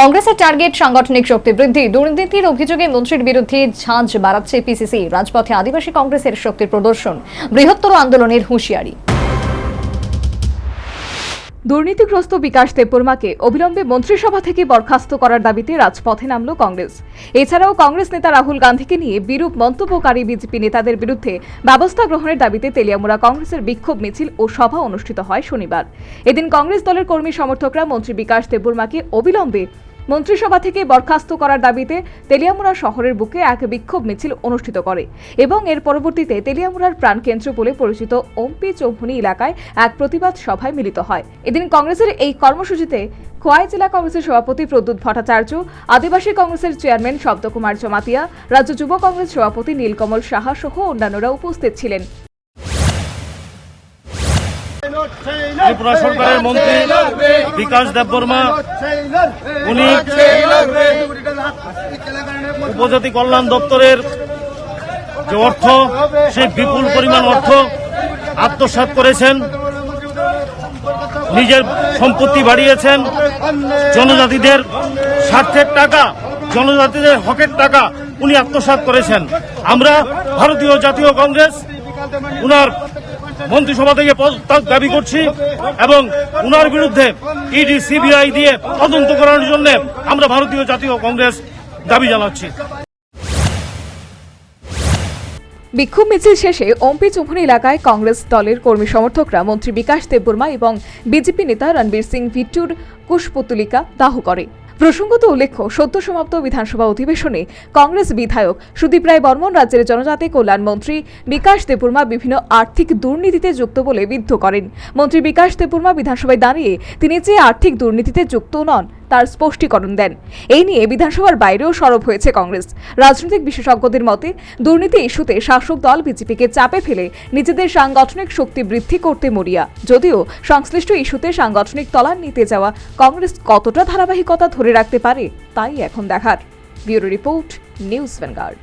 কংগ্রেসের টার্গেট সাংগঠনিক শক্তি বৃদ্ধি। দুর্নীতির অভিযোগে মন্ত্রীর বিরুদ্ধে ঝাঁঝ বাড়াচ্ছে পিসিসি, রাজপথে আদিবাসী কংগ্রেসের শক্তির প্রদর্শন, বৃহত্তর আন্দোলনের হুঁশিয়ারি। দুর্নীতিগ্রস্ত বিকাশ দেববর্মাকে অবিলম্বে মন্ত্রিসভা থেকে বরখাস্ত করার দাবিতে রাজপথে নামল কংগ্রেস। এছাড়াও কংগ্রেস নেতা রাহুল গান্ধীকে নিয়ে বিরূপ মন্তব্যকারী বিজেপি নেতাদের বিরুদ্ধে ব্যবস্থা গ্রহণের দাবিতে তেলিয়ামুড়া কংগ্রেসের বিক্ষোভ মিছিল ও সভা অনুষ্ঠিত হয় শনিবার। এদিন কংগ্রেস দলের কর্মী সমর্থকরা মন্ত্রী বিকাশ দেববর্মাকে অবিলম্বে মন্ত্রিসভা থেকে বরখাস্ত করার দাবিতে তেলিয়ামুড়া শহরের বুকে এক বিক্ষোভ মিছিল অনুষ্ঠিত করে এবং এর পরবর্তীতে তেলিয়ামুড়ার প্রাণকেন্দ্র বলে পরিচিত ওমপি চৌভুনি এলাকায় এক প্রতিবাদ সভায় মিলিত হয়। এদিন কংগ্রেসের এই কর্মসূচিতে খোয়াই জেলা কংগ্রেসের সভাপতি প্রদ্যুৎ ভট্টাচার্য, আদিবাসী কংগ্রেসের চেয়ারম্যান শব্দকুমার জমাতিয়া, রাজ্য যুব কংগ্রেস সভাপতি নীলকমল সাহা সহ অন্যান্যরা উপস্থিত ছিলেন। ত্রিপুরা সরকারের মন্ত্রী বিকাশ দেববর্মা উনি উপজাতি কল্যাণ দপ্তরের যে অর্থ, সেই বিপুল পরিমাণ অর্থ আত্মসাৎ করেছেন, নিজের সম্পত্তি বাড়িয়েছেন, জনজাতিদের স্বার্থের টাকা, জনজাতিদের হকের টাকা উনি আত্মসাৎ করেছেন। আমরা ভারতীয় জাতীয় কংগ্রেস, উনার মন্ত্রিসভা থেকে পদত্যাগ দাবি করছি এবং উনার বিরুদ্ধে ইডি সিবিআই দিয়ে তদন্ত করার জন্য আমরা ভারতীয় জাতীয় কংগ্রেস দাবি জানাচ্ছি। বিক্ষোভ মিছিল শেষে ওমপি চৌমুনি এলাকায় কংগ্রেস দলের কর্মী সমর্থকরা মন্ত্রী বিকাশ দেববর্মা এবং বিজেপি নেতা রণবীর সিং ভিট্টুর কুশপুতুলিকা দাহ করে। প্রসঙ্গত উল্লেখ্য, সদ্য সমাপ্ত বিধানসভা অধিবেশনে কংগ্রেস বিধায়ক সুদীপ রায় বর্মন রাজ্যের জনজাতি কল্যাণ মন্ত্রী বিকাশ দেববর্মা বিভিন্ন আর্থিক দুর্নীতিতে যুক্ত বলে বিদ্ধ করেন। মন্ত্রী বিকাশ দেববর্মা বিধানসভায় দাঁড়িয়ে তিনি যে আর্থিক দুর্নীতিতে যুক্ত নন তার স্পষ্টীকরণ দেন। এই নিয়ে বিধানসভার বাইরেও সরব হয়েছে কংগ্রেস। রাজনৈতিক বিশেষজ্ঞদের মতে, দুর্নীতি ইস্যুতে শাসক দল বিজেপিকে চাপে ফেলে নিজেদের সাংগঠনিক শক্তি বৃদ্ধি করতে মরিয়া। যদিও সংশ্লিষ্ট ইস্যুতে সাংগঠনিক তলার নিতে যাওয়া কংগ্রেস কতটা ধারাবাহিকতা ধরে রাখতে পারে, তাই এখন দেখার। Bureau report, news Vanguard.